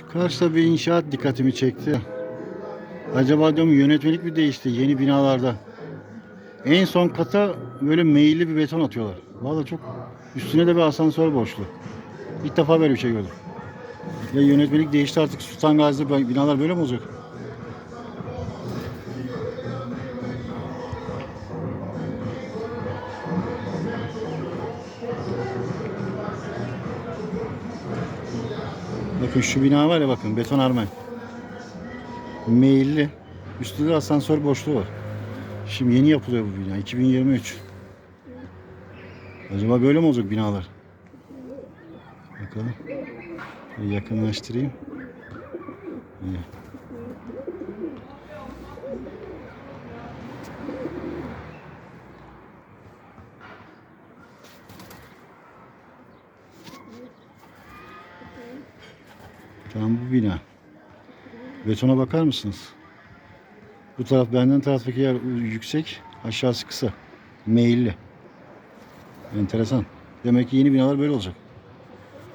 Şu karşıda bir inşaat dikkatimi çekti. Acaba diyorum yönetmelik mi değişti yeni binalarda? En son kata böyle meyilli bir beton atıyorlar. Vallahi çok üstüne de bir asansör boşlu. İlk defa böyle bir şey gördüm. Ya yönetmelik değişti artık Sultan Gazi'de binalar böyle mi olacak? Bakın şu bina var ya bakın betonarme. Meyilli. Üstünde de asansör boşluğu var. Şimdi yeni yapılıyor bu bina. 2023. Acaba böyle mi olacak binalar? Bakalım. Bir yakınlaştırayım. Evet. Tam bu bina. Betona bakar mısınız? Bu taraf benden taraftaki yer yüksek, aşağısı kısa. Meyilli. Enteresan. Demek ki yeni binalar böyle olacak.